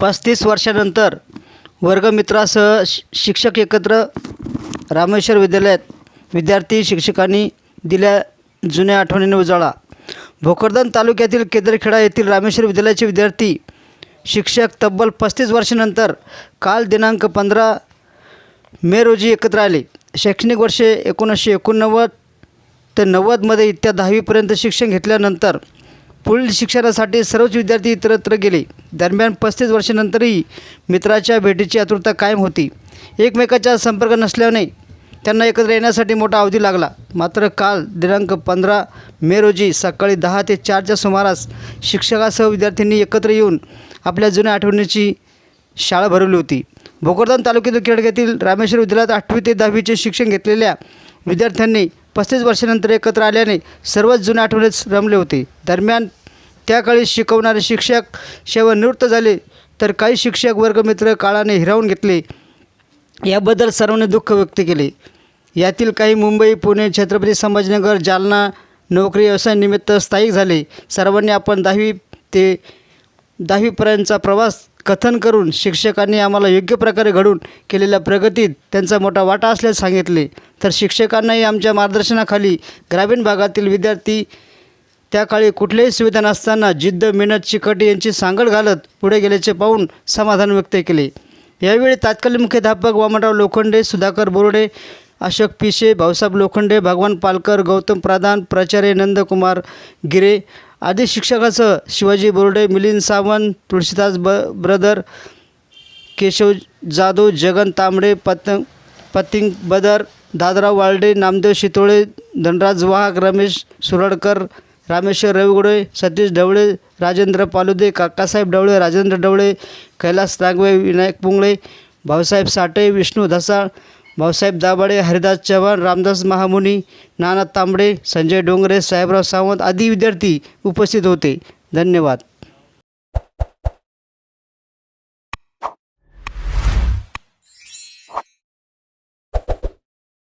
पस्तीस वर्षानंतर वर्गमित्रासह शि शिक्षक एकत्र रामेश्वर विद्यालयात विद्यार्थी शिक्षकांनी दिल्या जुन्या आठवणीने उजाळा. भोकरदन तालुक्यातील केदरखेडा येथील रामेश्वर विद्यालयाचे विद्यार्थी शिक्षक तब्बल पस्तीस वर्षानंतर काल दिनांक पंधरा मे रोजी एकत्र आले. शैक्षणिक वर्षे एकोणीसशे एकोणनव्वद ते नव्वदमध्ये इत्या दहावीपर्यंत शिक्षण घेतल्यानंतर पुढील शिक्षणासाठी सर्वच विद्यार्थी इतरत्र गेले. दरम्यान पस्तीस वर्षानंतरही मित्राच्या भेटीची आतुरता कायम होती. एकमेकाचा संपर्क नसल्याने त्यांना एकत्र येण्यासाठी मोठा अवधी लागला. मात्र काल दिनांक पंधरा मे रोजी सकाळी दहा ते चारच्या सुमारास शिक्षकासह विद्यार्थ्यांनी एकत्र येऊन आपल्या जुन्या आठवणीची शाळा भरवली होती. भोकरदान तालुक्यातील खेडग्यातील रामेश्वर विद्यालयात आठवी ते दहावीचे शिक्षण घेतलेल्या विद्यार्थ्यांनी पस्तीस वर्षानंतर एकत्र आल्याने सर्वच जुन्या आठवणीत रमले होते. दरम्यान त्या काळी शिकवणारे शिक्षक सेवानिवृत्त झाले. तर काही शिक्षक वर्गमित्र काळाने हिरावून घेतले. याबद्दल सर्वांनी दुःख व्यक्त केले. यातील काही मुंबई पुणे छत्रपती संभाजीनगर जालना नोकरी व्यवसायानिमित्त स्थायिक झाले. सर्वांनी आपण दहावी ते दहावीपर्यंतचा प्रवास कथन करून शिक्षकांनी आम्हाला योग्य प्रकारे घडून केलेल्या प्रगतीत त्यांचा मोठा वाटा असल्याचे सांगितले. तर शिक्षकांनाही आमच्या मार्गदर्शनाखाली ग्रामीण भागातील विद्यार्थी त्या काळी कुठल्याही सुविधा नसताना जिद्द मेहनत चिकटी यांची सांगड घालत पुढे गेल्याचे पाहून समाधान व्यक्त केले. यावेळी तात्कालीन मुख्याध्यापक वामनराव लोखंडे सुधाकर बोर्डे अशोक पिशे भाऊसाहेब लोखंडे भगवान पालकर गौतम प्रधान प्राचार्य नंदकुमार गिरे आदी शिक्षकासह शिवाजी बोर्डे मिलिंद सावंत तुळशीदास ब ब्रदर केशव जाधव जगन तांबडे पतंग पतिंग बदर दादराव वाळडे नामदेव शितोळे धनराज वाहक रमेश सुरडकर रामेश्वर रविगुडे सतीश ढवळे राजेंद्र पालुदे काकासाहेब ढवळे राजेंद्र ढवळे कैलास नागवे विनायक पुंगळे भाऊसाहेब साठे विष्णू धसाळ भाऊसाहेब दाभाडे हरिदास चव्हाण रामदास महामुनी नाना तांबडे संजय डोंगरे साहेबराव सावंत आदी विद्यार्थी उपस्थित होते. धन्यवाद.